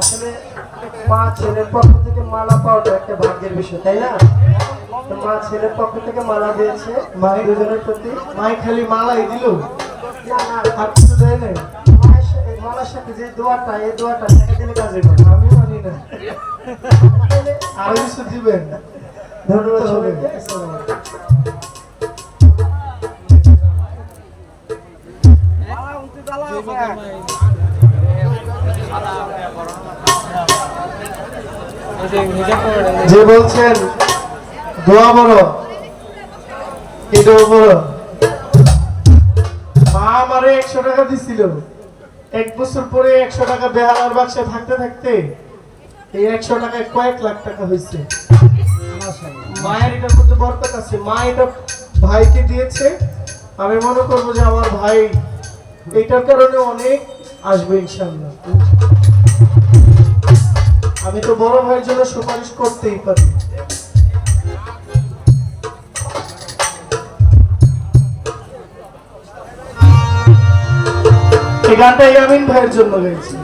আসলে মা ছেলের পক্ষ থেকে মালা পাওয়াটা একটা ভাগ্যের বিষয় তাই না? মা ছেলের পক্ষ থেকে মালা দিয়েছে মা দুজনের প্রতি মাই খালি মালাই দিল না, না, আর কিছু দেয় নাই মায়ের সাথে মালার যে দোয়াটা এই দোয়াটা টাকা দিলে কাজে আমি মানি না। তাহলে দিবেন। ধন্যবাদ সবাইকে যে বলছেন দোয়া বড় এটাও বড় মা আমারে একশো টাকা দিছিল। এক বছর পরে একশো টাকা বেহালার বাক্সে থাকতে থাকতে এই একশো টাকায় কয়েক লাখ টাকা হয়েছে। মায়ের এটার মধ্যে বরকত আছে। মা এটা ভাইকে দিয়েছে। আমি মনে করব যে আমার ভাই এটার কারণে অনেক আসবে ইনশাল্লাহ আমি তো বড় ভাইয়ের জন্য সুপারিশ করতেই পারি। এই গানটা ইয়ামিন ভাইয়ের জন্য গাইছি।